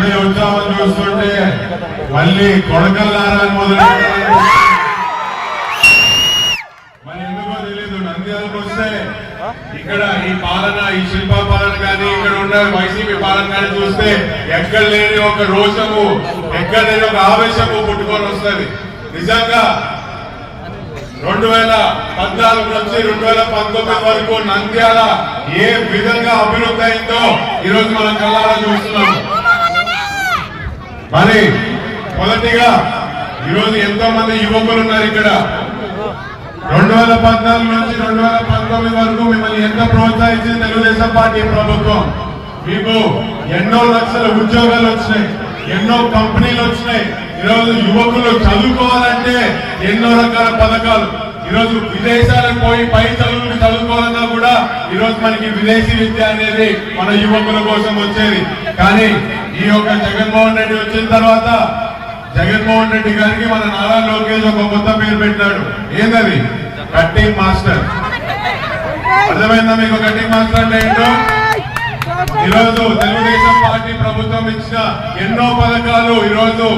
సంజయ్ ఉద్యమం చూస్తుంటే మళ్ళీ కొడకల్లారా మొదలు పెట్టారు. మరి ఎందుకో తెలీదు నంద్యాలకు వస్తే ఇక్కడ ఈ పాలన ఈ శిల్ప పాలన కానీ ఇక్కడ ఉన్న వైసీపీ పాలన కానీ చూస్తే ఎక్కడ లేని ఒక రోషము ఎక్కడ లేని ఒక ఆవేశము పుట్టుకొని వస్తుంది నిజంగా రెండు వేల పద్నాలుగు నుంచి రెండు వేల పంతొమ్మిది వరకు నంద్యాల ఏ విధంగా అభివృద్ధి అయిందో ఈరోజు మనం కళ్ళారా చూస్తున్నాము మరి మొదటిగా ఈరోజు ఎంతో మంది యువకులు ఉన్నారు ఇక్కడ? రెండు వేల పద్నాలుగు నుంచి రెండు వేల పంతొమ్మిది వరకు మిమ్మల్ని ఎంత ప్రోత్సహించింది తెలుగుదేశం పార్టీ ప్రభుత్వం? మీకు ఎన్నో లక్షల ఉద్యోగాలు వచ్చినాయి ఎన్నో కంపెనీలు వచ్చినాయి. ఈరోజు యువకులు చదువుకోవాలంటే ఎన్నో రకాల పథకాలు. ఈరోజు విదేశాలకు పోయి పై చదువులు చదువుకోవాలన్నా ఈరోజు మనకి విదేశీ విద్య అనేది మన యువకుల కోసం వచ్చేది. కానీ ఈ యొక్క జగన్మోహన్ రెడ్డి వచ్చిన తర్వాత జగన్మోహన్ రెడ్డి గారికి మన నారా లోకేష్ ఒక కొత్త పేరు పెట్టాడు. ఏంటది కట్టింగ్ మాస్టర్. అర్థమైందా మీకు కట్టింగ్ మాస్టర్ అంటే ఏంటో? ఈరోజు తెలుగుదేశం పార్టీ ప్రభుత్వం ఇచ్చిన ఎన్నో పథకాలు ఈరోజు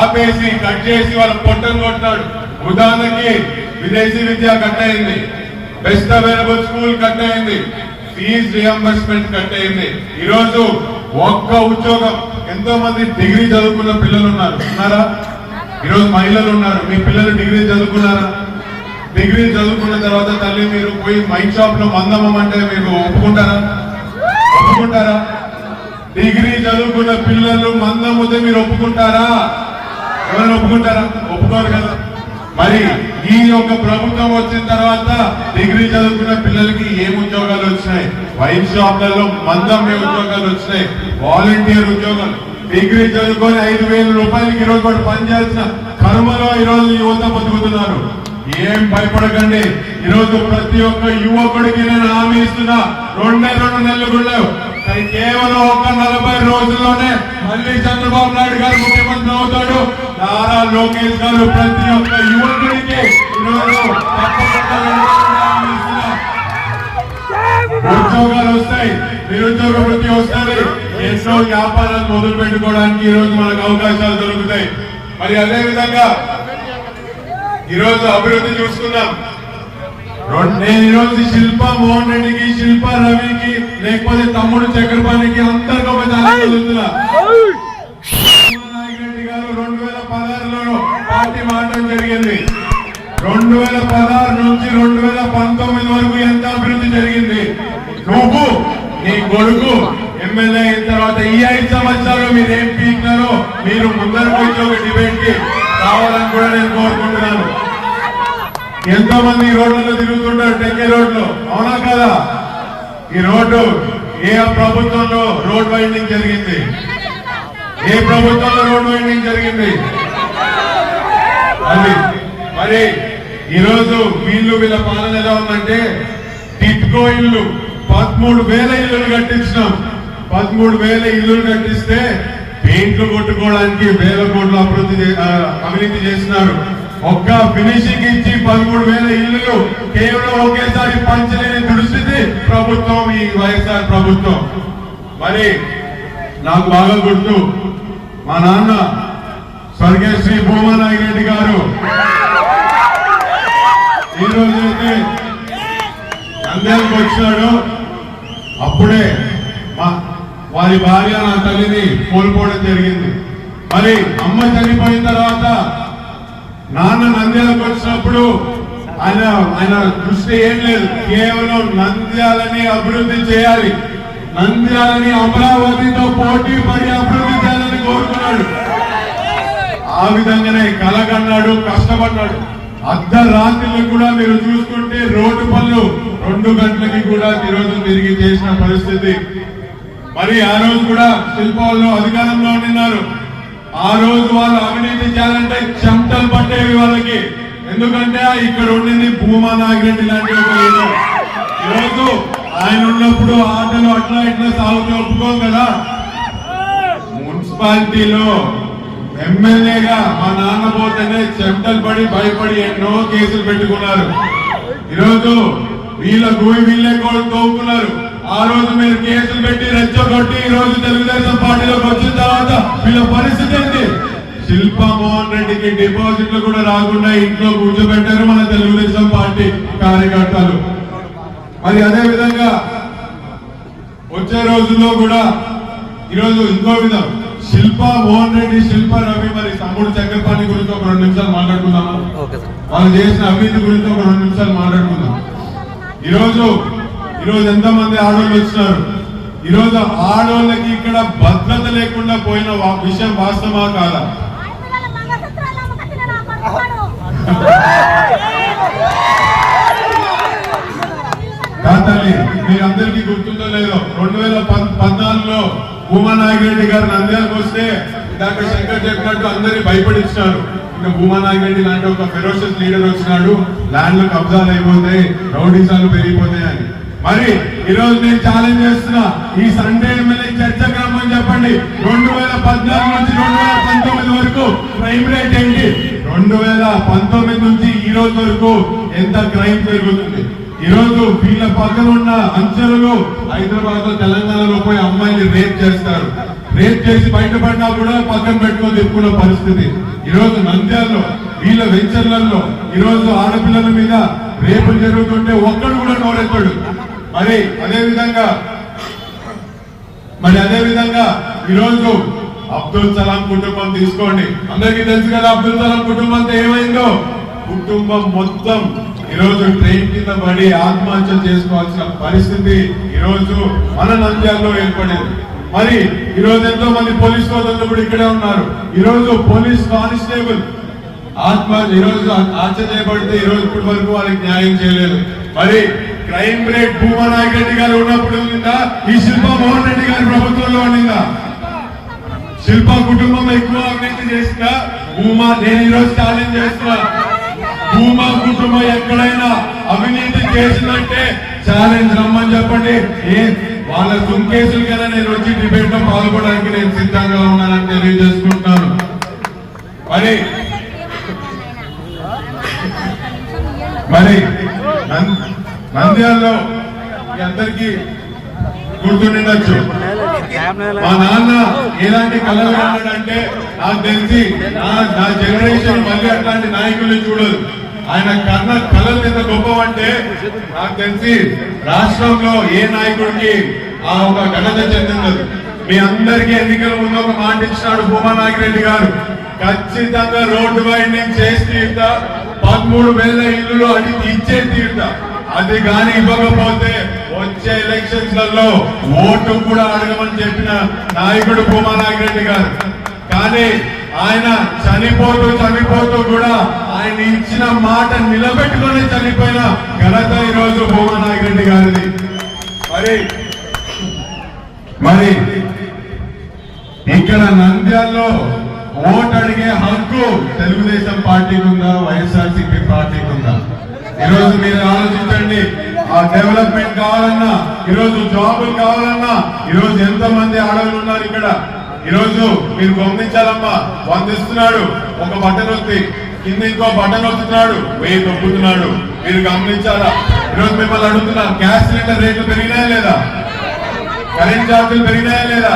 ఆపేసి కట్ చేసి వాళ్ళ పొట్టం కొట్టాడు. ఉదాహరణకి విదేశీ విద్య కట్ అయింది. బెస్ట్ అవైలబుల్ స్కూల్ కట్ అయింది ఫీజ్ రియంబర్స్మెంట్ కట్ అయింది ఈరోజు ఒక్క ఉద్యోగం. ఎంతో మంది డిగ్రీ చదువుకున్న పిల్లలు ఉన్నారు? ఉన్నారా ఈరోజు మహిళలు ఉన్నారు మీ పిల్లలు డిగ్రీ చదువుకున్నారా? డిగ్రీ చదువుకున్న తర్వాత తల్లి మీరు పోయి మైక్ షాప్లో మందమం అంటే మీరు ఒప్పుకుంటారా? ఒప్పుకుంటారా? డిగ్రీ చదువుకున్న పిల్లలు మందముతే మీరు ఒప్పుకుంటారా? ఎవరైనా ఒప్పుకుంటారా? ఒప్పుకోరు కదా. మరి ఈ యొక్క ప్రభుత్వం వచ్చిన తర్వాత డిగ్రీ చదువుకున్న పిల్లలకి ఏం ఉద్యోగాలు వచ్చినాయి? వైన్ షాప్లలో మందమే ఉద్యోగాలు వచ్చినాయి? వాలంటీర్ ఉద్యోగాలు. డిగ్రీ చదువుకొని ఐదు వేల రూపాయలకి ఈరోజు కూడా పనిచేయాల్సిన కర్మలో ఈరోజు యువత బతుకుతున్నారు. ఏం భయపడకండి. ఈరోజు ప్రతి ఒక్క యువకుడికి నేను హామీ ఇస్తున్నా. రెండే రెండు నెలలు కూడా కేవలం ఒక నలభై రోజుల్లోనే మళ్ళీ చంద్రబాబు నాయుడు గారు ముఖ్యమంత్రి అవుతాడు. నారా లోకేష్ గారు ప్రతి ఒక్క యువకుడికి అభివృద్ధి వస్తుంది. ఎన్నో వ్యాపారాలు మొదలు పెట్టుకోవడానికి ఈ రోజు మనకు అవకాశాలు దొరుకుతాయి. మరి అదే విధంగా ఈరోజు అభివృద్ధి చూసుకుందాం. నేను ఈరోజు శిల్ప మోహన్ రెడ్డికి శిల్ప రవికి లేకపోతే తమ్ముడు చక్రపాణికి అందరికీ ఒక ఛాలెంజ్ గారు రెండు వేల పదహారులో పార్టీ మారడం జరిగింది. రెండు వేల పదహారు నుంచి రెండు వేల పంతొమ్మిది వరకు ఎంత అభివృద్ధి జరిగింది? నువ్వు నీ కొడుకు ఎమ్మెల్యే అయిన తర్వాత ఈ ఐదు సంవత్సరాలు మీరు ఏం పీకినారో మీరు ముందరకు వచ్చి ఒక డిబేట్కి రావాలని కూడా నేను కోరుకుంటున్నాను. ఎంతో మంది ఈ రోడ్లలో తిరుగుతుంటారు టెక్కే రోడ్లు. అవునా కదా? ఈ రోడ్డు ఏ ప్రభుత్వంలో రోడ్ వైండింగ్ జరిగింది? ఏ ప్రభుత్వంలో రోడ్ వైండింగ్ జరిగింది? అది మరి ఈరోజు వీళ్ళు వీళ్ళ పాలన ఎలా ఉందంటే టిట్కో ఇల్లు. పదమూడు వేల ఇల్లులు కట్టించినాం. పదమూడు వేల ఇల్లులు కట్టిస్తే పెయింట్లు కొట్టుకోవడానికి వేల కోట్ల అభివృద్ధి చే- అవినీతి చేసినారు. ఒక్క ఫినిషింగ్ ఇచ్చి పదమూడు వేల ఇల్లులు కేవలం ఒకేసారి పంచలేని దుస్థితి ప్రభుత్వం ఈ వైఎస్ఆర్ ప్రభుత్వం. మరి నాకు బాగా గుర్తు మా నాన్న స్వర్గీయ శ్రీ భూమా గారు. ఈ రోజైతే నంద్యాలకు వచ్చినాడు అప్పుడే మా వారి భార్య నా తల్లిని కోల్పోవడం జరిగింది. మరి అమ్మ చనిపోయిన తర్వాత నాన్న నంద్యాలకు వచ్చినప్పుడు ఆయన ఆయన దృష్టి ఏం లేదు. కేవలం నంద్యాలని అభివృద్ధి చేయాలి. నంద్యాలని అమరావతితో పోటీ పడి అభివృద్ధి చేయాలని కోరుకున్నాడు. ఆ విధంగానే కలగన్నాడు కష్టపడ్డాడు. అర్ధరాత్రులు కూడా మీరు చూసుకుంటే రోడ్డు పనులు రెండు గంటలకి కూడా ఈరోజు తిరిగి చేసిన పరిస్థితి. మరి ఆ రోజు కూడా శిల్పాల్లో అధికారంలో ఉన్నారు. ఆ రోజు వాళ్ళు అవినీతి చేయాలంటే చెమటలు పట్టేవి వాళ్ళకి. ఎందుకంటే ఇక్కడ ఉండింది భూమా నాగిరెడ్డి లాంటి ఒక ఈరోజు ఆయన ఉన్నప్పుడు ఆటలు అట్లా ఇట్లా సాగుతూ ఒప్పుకోం కదా? మున్సిపాలిటీలో ఎమ్మెల్యేగా మా నాన్న పోతేనే చెమటలు పడి భయపడి ఎన్నో కేసులు పెట్టుకున్నారు. ఈరోజు వీళ్ళ భూమి వీళ్ళే కూడా తోముకున్నారు. ఆ రోజు మీరు కేసులు పెట్టి రెచ్చగొట్టి ఈ రోజు తెలుగుదేశం పార్టీలోకి వచ్చిన తర్వాత వీళ్ళ పరిస్థితి ఏంటి? శిల్పా మోహన్ రెడ్డికి డిపాజిట్లు కూడా రాకుండా ఇంట్లో కూర్చోబెట్టారు మన తెలుగుదేశం పార్టీ కార్యకర్తలు. మరి అదే విధంగా వచ్చే రోజుల్లో కూడా ఈరోజు ఇంకో విధం. శిల్ప మోహన్ రెడ్డి శిల్ప రవి మరి తమ్ముడు చక్రపాణి గురించి ఒక రెండు నిమిషాలు మాట్లాడుకుందామా? వాళ్ళు చేసిన అవినీతి గురించి ఒక రెండు నిమిషాలు మాట్లాడుకుందాం. ఈరోజు ఈరోజు ఎంతమంది ఆడవాళ్ళు వచ్చినారు. ఈరోజు ఆడవాళ్ళకి ఇక్కడ భద్రత లేకుండా పోయిన విషయం వాస్తవా కాదా? కాదండి మంగళసూత్రాలు మీరందరికీ గుర్తుందో లేదో రెండు వేల పద్నాలుగులో ఉమా నాగిరెడ్డి గారు నంద్యాలకు వస్తే డాక్టర్ శంకర్ చెప్పినట్టు అందరినీ భయపడిస్తున్నారు ఇంకా భూమానాగిరెడ్డి లాంటి ఒక ఫెరోషియస్ లీడర్ వచ్చినాడు. ల్యాండ్లు కబ్జాలు అయిపోతాయి రౌడీసాలు పెరిగిపోతాయి అని మరి ఈ రోజు నేను ఛాలెంజ్ చేస్తున్నా ఈ సండే ఎమ్మెల్యే చర్చకు రమ్మని చెప్పండి. రెండు వేల పద్నాలుగు నుంచి రెండు వేల పంతొమ్మిది వరకు క్రైమ్ రేట్ ఏంటి? రెండు వేల పంతొమ్మిది నుంచి ఈ రోజు వరకు ఎంత క్రైమ్ పెరుగుతుంది ఈ రోజు వీళ్ళ పక్కన ఉన్న అంచెలు హైదరాబాద్లో తెలంగాణలో పోయి అమ్మాయిని రేప్ చేస్తారు. రేప్ చేసి బయటపడినా కూడా పక్కన పెట్టుకొని తిప్పుకున్న పరిస్థితి. ఈ రోజు నంద్యాలలో వీళ్ళ వెంచర్లలో ఈ రోజు ఆడపిల్లల మీద రేపు జరుగుతుంటే ఒక్కడు కూడా నోరెత్తాడు. మరి అదే విధంగా మరి అదే విధంగా ఈ రోజు అబ్దుల్ సలాం కుటుంబం తీసుకోండి. అందరికీ తెలుసు కదా అబ్దుల్ సలాం కుటుంబంతో ఏమైందో? కుటుంబం మొత్తం ఈ రోజు ట్రైన్ కింద పడి ఆత్మహత్య చేసుకోవాల్సిన పరిస్థితి ఈ రోజు మన నంద్యాల్లో ఏర్పడింది. మరి ఈ రోజు ఎంతో మంది పోలీస్ సోదరులు కూడా ఇక్కడే ఉన్నారు. ఈ పోలీస్ కానిస్టేబుల్ ఆత్మ ఈరోజు ఆశ్చర్యపడితే ఈరోజు ఈ రోజు ఇప్పటి వరకు వాళ్ళకి న్యాయం చేయలేదు. మరి క్రైమ్ రేట్ భూమా రెడ్డి గారు ఉన్నప్పుడు ఉండిందా? ఈ శిల్పా మోహన్ రెడ్డి గారి ప్రభుత్వంలో ఉండిందా? శిల్ప కుటుంబం ఎక్కువ అవినీతి చేసినా భూమా నేను ఈరోజు ఛాలెంజ్ చేస్తున్నా. భూమా కుటుంబం ఎక్కడైనా అవినీతి చేసిందంటే ఛాలెంజ్ రమ్మని చెప్పండి. ఏ వాళ్ళ సుంకేసులు కదా నేను వచ్చి డిబేట్లో పాల్గొనడానికి నేను సిద్ధంగా ఉన్నానని తెలియజేసుకుంటున్నాను. మరి మరి నంద్యాలలో మీ అందరికీ గుర్తుండొచ్చు. మా నాన్న ఎలాంటి కళలు కన్నాడంటే నాకు తెలిసి నా నా జనరేషన్ మళ్ళీ అట్లాంటి నాయకుల్ని చూడదు ఆయన కన్న కళలు ఎంత గొప్పవంటే నాకు తెలిసి రాష్ట్రంలో ఏ నాయకుడికి ఆ ఒక ఘనత చెందిందదు మీ అందరికీ ఎన్నికల ముందు ఒక మాట ఇచ్చినాడు భూమా నాగిరెడ్డి గారు. ఖచ్చితంగా రోడ్డు వైండింగ్ చేసి తీరుతా. పదమూడు వేల ఇల్లులు అది ఇచ్చే తీరుతా. అది కానీ ఇవ్వకపోతే వచ్చే ఎలక్షన్స్లలో ఓటు కూడా అడగమని చెప్పిన నాయకుడు భూమా నాగిరెడ్డి గారు. కానీ ఆయన చనిపోతూ చనిపోతూ కూడా ఆయన ఇచ్చిన మాట నిలబెట్టుకొని చనిపోయిన ఘనత ఈ రోజు భూమా గారిది. మరి మరి ఇక్కడ నంద్యాల్లో ఓటు అడిగే హక్కు తెలుగుదేశం పార్టీకి ఉందా వైఎస్ఆర్సీపీ పార్టీకి ఉందా ఈరోజు మీరు ఆలోచించండి ఆ డెవలప్మెంట్ కావాలన్నా ఈరోజు జాబులు కావాలన్నా ఈరోజు ఎంత మంది ఆడవాళ్ళు ఉన్నారు ఇక్కడ? ఈరోజు మీరు గమనించాలమ్మా వందిస్తున్నాడు ఒక బట్టనొత్తి. కింద ఇంకో బటన్ వస్తున్నాడు వెయ్యి తొక్కుతున్నాడు. మీరు గమనించాలా? ఈరోజు మిమ్మల్ని అడుగుతున్నా గ్యాస్ సిలిండర్ రేట్లు పెరిగినాయా లేదా? కరెంట్ ఛార్జీలు పెరిగినాయా లేదా?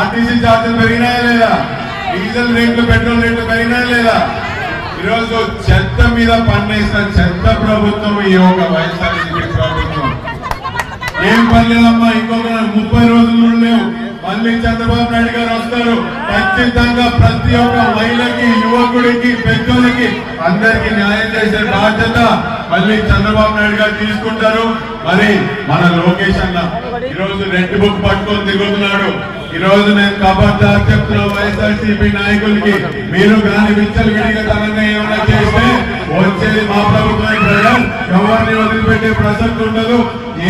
ఆర్టీసీ ఛార్జీలు పెరిగినాయా లేదా? డీజిల్ రేట్లు పెట్రోల్ రేట్లు పెరిగినాయా లేదా? ఈరోజు చెత్త మీద పన్నేసిన చెత్త ప్రభుత్వం ఈ యొక్క వైఎస్ఆర్సీపీ ప్రభుత్వం. ఏం పర్లేదమ్మా ఇంకొక ముప్పై రోజులు లేవు. మళ్ళీ చంద్రబాబు నాయుడు గారు వస్తారు. ఖచ్చితంగా ప్రతి ఒక్క మహిళకి యువకుడికి పెద్దోళ్ళకి అందరికి న్యాయం చేసే బాధ్యత మళ్ళీ చంద్రబాబు నాయుడు గారు తీసుకుంటారు. మరి మన లోకేష్ అన్న ఈ రోజు రెడ్ బుక్ పట్టుకొని తిరుగుతున్నాడు. ఈ రోజు నేను కబర్దార్ చెప్తున్నా వైఎస్ఆర్సీపీ నాయకులకి మీరు కానీ విచ్చలు విడిగా తనంగా ఏమైనా చేస్తే వచ్చేది మా ప్రభుత్వం ఎవరిని వదిలిపెట్టే ప్రసక్తి ఉండదు.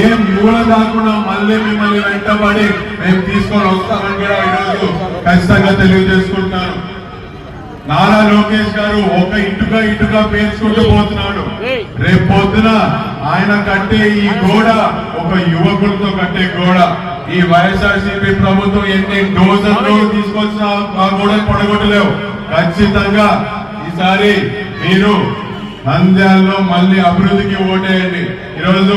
ఏం మూల కాకుండా మళ్ళీ మిమ్మల్ని వెంటబడి మేము తీసుకొని వస్తామని కూడా ఈరోజు ఖచ్చితంగా తెలియజేసుకుంటున్నాను. నారా లోకేష్ గారు ఒక ఇటుక ఇటుక పేర్చుకుంటూ పోతున్నాడు. రేపు పొద్దున ఆయన కట్టే ఈ గోడ ఒక యువకులతో కట్టే గోడ. ఈ వైఎస్ఆర్సీపీ ప్రభుత్వం ఎన్ని డోజన్లు తీసుకొచ్చినా ఆ గోడ పడగొట్టలేవు. ఖచ్చితంగా ఈసారి మీరు నంద్యాలలో మళ్ళీ అభివృద్ధికి ఓటేయండి. ఈరోజు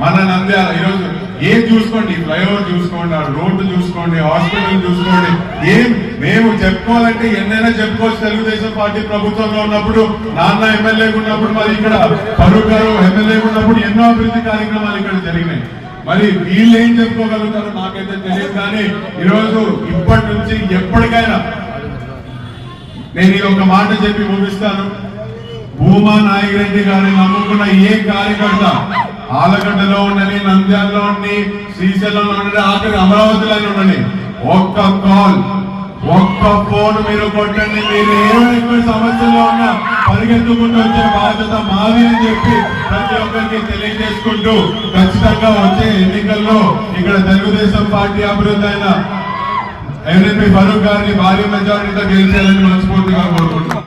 మన నంద్యాల ఈరోజు ఏం చూసుకోండి? ఫ్లైఓవర్ చూసుకోండి ఆ రోడ్డు చూసుకోండి హాస్పిటల్ చూసుకోండి. ఏం? మేము చెప్పుకోవాలంటే ఎన్నైనా చెప్పుకోవచ్చు తెలుగుదేశం పార్టీ ప్రభుత్వంలో ఉన్నప్పుడు నాన్న ఎమ్మెల్యే ఉన్నప్పుడు మరి ఇక్కడ ఫరూక్ ఎమ్మెల్యే ఉన్నప్పుడు ఎన్నో అభివృద్ధి కార్యక్రమాలు ఇక్కడ జరిగినాయి. మరి వీళ్ళు ఏం చెప్పుకోగలుగుతారో నాకైతే తెలియదు కానీ ఈరోజు ఇప్పటి నుంచి ఎప్పటికైనా నేను ఈ ఒక మాట చెప్పి ముగిస్తాను. భూమా నాగిరెడ్డి గారిని నమ్ముకున్న ఏ కార్యకర్త ఆలగడ్డలో ఉండని నంద్యాలలో ఉండి శ్రీశైలంలో ఉండండి ఆఖరి అమరావతిలో ఉండండి. ఒక్క కాల్ ఒక్క ఫోన్ మీరు కొట్టండి. మీరు ఏమైనా సమస్యలో ఉన్నా పరిగెత్తుకుంటూ వచ్చే బాధ్యత మాది అని చెప్పి ప్రతి ఒక్కరికి తెలియజేసుకుంటూ ఖచ్చితంగా వచ్చే ఎన్నికల్లో ఇక్కడ తెలుగుదేశం పార్టీ అభివృద్ధి అయిన ఎంఎంపీ ఫరూక్ గారిని భారీ మెజారిటీతో గెలిచేయాలని మనస్ఫూర్తిగా కోరుకుంటున్నాం.